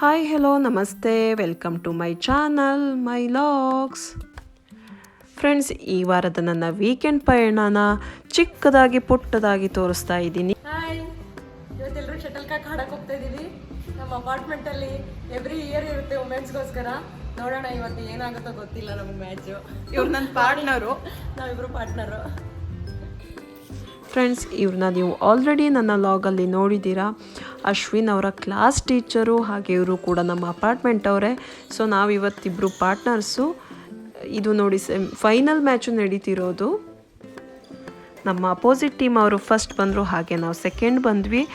Hi hello ನಮಸ್ತೆ. Welcome to my channel my logs friends ಈ ವಾರದ ನನ್ನ ವೀಕೆಂಡ್ ಪಯಣನ ಚಿಕ್ಕದಾಗಿ ಪುಟ್ಟದಾಗಿ ತೋರಿಸ್ತಾ ಇದ್ದೀನಿ. ಇವತ್ತೆಲ್ಲರೂ ಶಟಲ್ ಕಾಕ್ ಹಾಡಕ್ ಹೋಗ್ತಾ ಇದೀವಿ ನಮ್ಮ ಅಪಾರ್ಟ್ಮೆಂಟ್ ಅಲ್ಲಿ ಎವ್ರಿ ಇಯರ್ ಇರುತ್ತೆ ವುಮೆನ್ಸ್ಗೋಸ್ಕರ ನೋಡೋಣ ಇವತ್ತು ಏನಾಗುತ್ತೋ ಗೊತ್ತಿಲ್ಲ ನಮ್ಮ ಮ್ಯಾಚು ಇವ್ರು ನನ್ನ ಪಾರ್ಟ್ನರು ನಾವಿಬ್ರು ಪಾರ್ಟ್ನರು ಫ್ರೆಂಡ್ಸ್ ಇವ್ರನ್ನ ನೀವು ಆಲ್ರೆಡಿ ನನ್ನ ಲಾಗಲ್ಲಿ ನೋಡಿದ್ದೀರಾ. ಅಶ್ವಿನ್ ಅವರ ಕ್ಲಾಸ್ ಟೀಚರು ಹಾಗೆ ಇವರು ಕೂಡ ನಮ್ಮ ಅಪಾರ್ಟ್ಮೆಂಟ್ ಅವರೇ. ಸೊ ನಾವಿವತ್ತಿಬ್ಬರು ಪಾರ್ಟ್ನರ್ಸು ಇದು ನೋಡಿ ಸೆಮ್ ಫೈನಲ್ ಮ್ಯಾಚು ನಡೀತಿರೋದು. ನಮ್ಮ ಅಪೋಸಿಟ್ ಟೀಮ್ ಅವರು ಫಸ್ಟ್ ಬಂದರು ಹಾಗೆ ನಾವು ಸೆಕೆಂಡ್ ಬಂದ್ವಿ.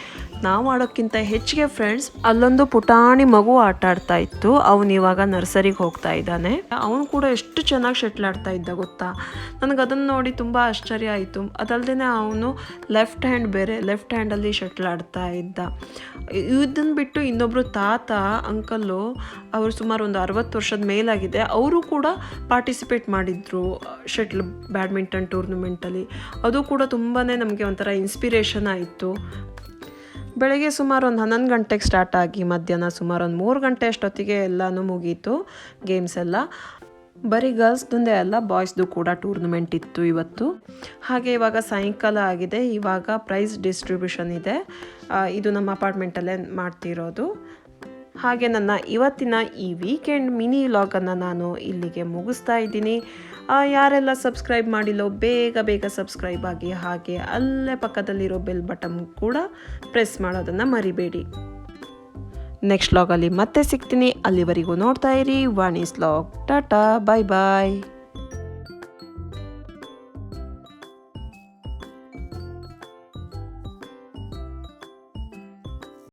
ನಾವು ಆಡೋಕ್ಕಿಂತ ಹೆಚ್ಚಿಗೆ ಫ್ರೆಂಡ್ಸ್ ಅಲ್ಲೊಂದು ಪುಟಾಣಿ ಮಗು ಆಟ ಆಡ್ತಾ ಇತ್ತು. ಅವನು ಇವಾಗ ನರ್ಸರಿಗೆ ಹೋಗ್ತಾ ಇದ್ದಾನೆ. ಅವನು ಕೂಡ ಎಷ್ಟು ಚೆನ್ನಾಗಿ ಶಟ್ಲ್ ಆಡ್ತಾ ಇದ್ದ ಗೊತ್ತಾ? ನನಗೆ ಅದನ್ನು ನೋಡಿ ತುಂಬ ಆಶ್ಚರ್ಯ ಆಯಿತು. ಅದಲ್ಲದೆ ಅವನು ಲೆಫ್ಟ್ ಹ್ಯಾಂಡ್ ಬೇರೆ ಲೆಫ್ಟ್ ಹ್ಯಾಂಡಲ್ಲಿ ಶಟ್ಲ್ ಆಡ್ತಾ ಇದ್ದ. ಇದನ್ನು ಬಿಟ್ಟು ಇನ್ನೊಬ್ಬರು ತಾತ ಅಂಕಲ್ಲು ಅವರು ಸುಮಾರು ಒಂದು ಅರವತ್ತು ವರ್ಷದ ಮೇಲಾಗಿದೆ. ಅವರು ಕೂಡ ಪಾರ್ಟಿಸಿಪೇಟ್ ಮಾಡಿದ್ರು ಶಟ್ಲ್ ಬ್ಯಾಡ್ಮಿಂಟನ್ ಟೂರ್ನಮೆಂಟಲ್ಲಿ ಅದು ಕೂಡ ತುಂಬಾ ನಮಗೆ ಒಂಥರ ಇನ್ಸ್ಪಿರೇಷನ್ ಆಯಿತು ಬೆಳಗ್ಗೆ ಸುಮಾರು ಒಂದು ಹನ್ನೊಂದು ಗಂಟೆಗೆ ಸ್ಟಾರ್ಟ್ ಆಗಿ ಮಧ್ಯಾಹ್ನ ಸುಮಾರು ಒಂದು ಮೂರು ಗಂಟೆ ಅಷ್ಟೊತ್ತಿಗೆ ಎಲ್ಲನೂ ಮುಗೀತು ಗೇಮ್ಸ್ ಎಲ್ಲ. ಬರೀ ಗರ್ಲ್ಸ್ದೊಂದೇ ಅಲ್ಲ ಬಾಯ್ಸ್ದು ಕೂಡ ಟೂರ್ನಮೆಂಟ್ ಇತ್ತು ಇವತ್ತು. ಹಾಗೆ ಇವಾಗ ಸಾಯಂಕಾಲ ಆಗಿದೆ, ಇವಾಗ ಪ್ರೈಸ್ ಡಿಸ್ಟ್ರಿಬ್ಯೂಷನ್ ಇದೆ. ಇದು ನಮ್ಮ ಅಪಾರ್ಟ್ಮೆಂಟಲ್ಲೇ ಮಾಡ್ತಿರೋದು. ಹಾಗೆ ನನ್ನ ಇವತ್ತಿನ ಈ ವೀಕೆಂಡ್ ಮಿನಿ ವ್ಲಾಗನ್ನು ನಾನು ಇಲ್ಲಿಗೆ ಮುಗಿಸ್ತಾ ಇದ್ದೀನಿ. ಯಾರೆಲ್ಲ ಸಬ್ಸ್ಕ್ರೈಬ್ ಮಾಡಿಲ್ಲೋ ಬೇಗ ಬೇಗ ಸಬ್ಸ್ಕ್ರೈಬ್ ಆಗಿ ಹಾಗೆ ಅಲ್ಲೇ ಪಕ್ಕದಲ್ಲಿರೋ ಬೆಲ್ ಬಟನ್ ಕೂಡ ಪ್ರೆಸ್ ಮಾಡೋದನ್ನು ಮರಿಬೇಡಿ. ನೆಕ್ಸ್ಟ್ ವ್ಲಾಗಲ್ಲಿ ಮತ್ತೆ ಸಿಗ್ತೀನಿ. ಅಲ್ಲಿವರೆಗೂ ನೋಡ್ತಾ ಇರಿ. ವಾಣಿಸ್ ವ್ಲಾಗ್ ಟಾಟಾ ಬಾಯ್ ಬಾಯ್